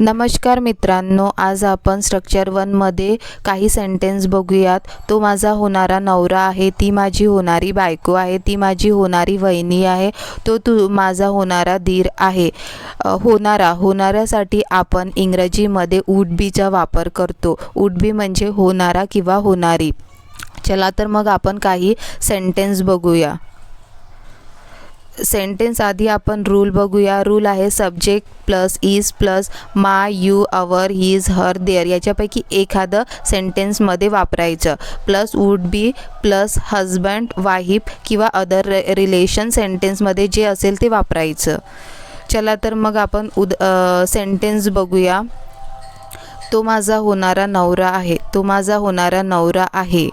नमस्कार मित्रांनो आज आपण स्ट्रक्चर वनमध्ये काही सेंटेन्स बघूयात. तो माझा होणारा नवरा आहे ती माझी होणारी बायको आहे ती माझी होणारी वहिनी आहे तो तू माझा होणारा धीर आहे. होणारा होणाऱ्यासाठी आपण इंग्रजीमध्ये वूड बीचा वापर करतो. वूड बी म्हणजे होणारा किंवा होणारी. चला तर मग आपण काही सेंटेन्स बघूया. सेंटेन्स आधी आपण रूल बघूया. रूल आहे subject plus is plus my you our his her their याच्यापैकी एखादं सेंटेन्समध्ये वापरायचं. Plus would be plus husband wife किंवा अदर रिलेशन सेंटेन्समध्ये जे असेल ते वापरायचं. चला तर मग आपण उद सेंटेन्स बघूया. तो माझा होणारा नवरा आहे. तो माझा होणारा नवरा आहे.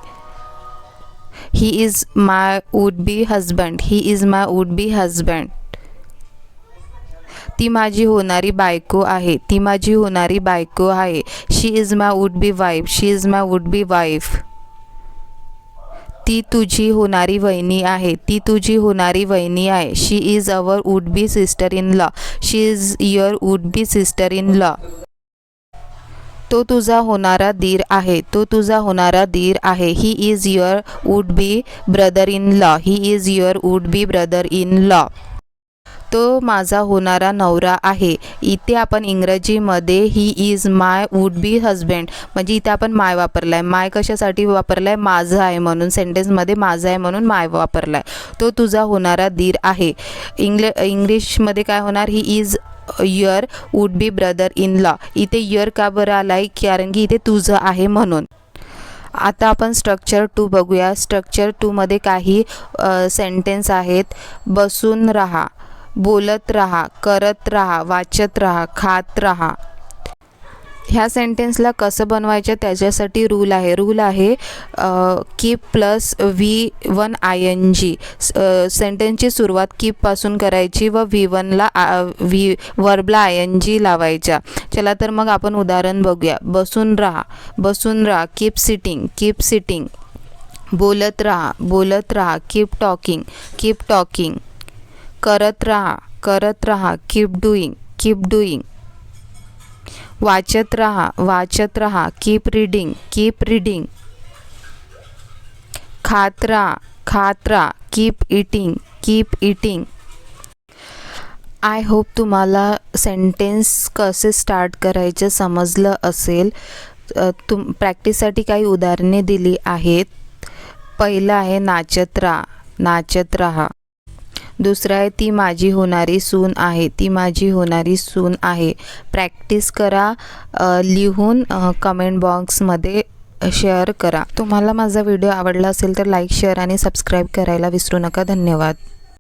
He is my would be husband he is my would be husband ती माझी होणारी बायको आहे. ती माझी होणारी बायको आहे. She is my would be wife she is my would be wife ती तुझी होणारी वहिनी आहे. ती तुझी होणारी वहिनी आहे. She is our would be sister in law she is your would be sister in law तो तुझा होणारा दीर आहे. तो तुझा होणारा दीर आहे. He is your would be brother in law he is your would be brother in law तो माझा होणारा नवरा आहे. इथे आपण इंग्रजीमध्ये he is my would be husband म्हणजे इथे आपण माय वापरला आहे माय कशासाठी वापरला आहे माझं आहे म्हणून. सेंटेन्समध्ये माझं आहे म्हणून माय वापरला आहे तो तुझा होणारा दीर आहे. इंग्ल इंग्लिशमध्ये काय होणार? He is your would be brother in law इथे युअर का बरं आला आहे कारण की इथे तुझं आहे म्हणून. आता आपण स्ट्रक्चर टू बघूया. स्ट्रक्चर टूमध्ये काही सेंटेन्स आहेत. बसून राहा बोलत राहा करत राहा वाचत राहा खात राहा. ह्या सेंटेन्सला कसं बनवायचं त्याच्यासाठी रूल आहे. रूल आहे keep plus V one I N G सेंटेन्सची सुरुवात कीपपासून करायची व व्ही वनला व्ही वर्बला आय एन जी लावायच्या. चला तर मग आपण उदाहरण बघूया. बसून राहा. बसून राहा. कीप सिटिंग कीप सिटिंग बोलत राहा. बोलत राहा. कीप टॉकिंग कीप टॉकिंग करत राहा. करत राहा. कीप डुईंग कीप डुईंग वाचत रहा वाचत राहा. कीप रीडिंग कीप रीडिंग खात रहा खात रहा. Keep eating keep eating I hope तुम्हाला सेंटेन्स कसे स्टार्ट करायचे समजलं असेल. तुम प्रॅक्टिससाठी काही उदाहरणे दिली आहेत. पहिलं आहे नाचत राहा नाचत राहा. दुसरं आहे ती माझी होणारी सून आहे ती माझी होणारी सून आहे. प्रॅक्टिस करा लिहून कमेंट बॉक्समध्ये शेअर करा. तुम्हाला माझा व्हिडिओ आवडला असेल तर लाईक शेअर आणि सबस्क्राईब करायला विसरू नका. धन्यवाद.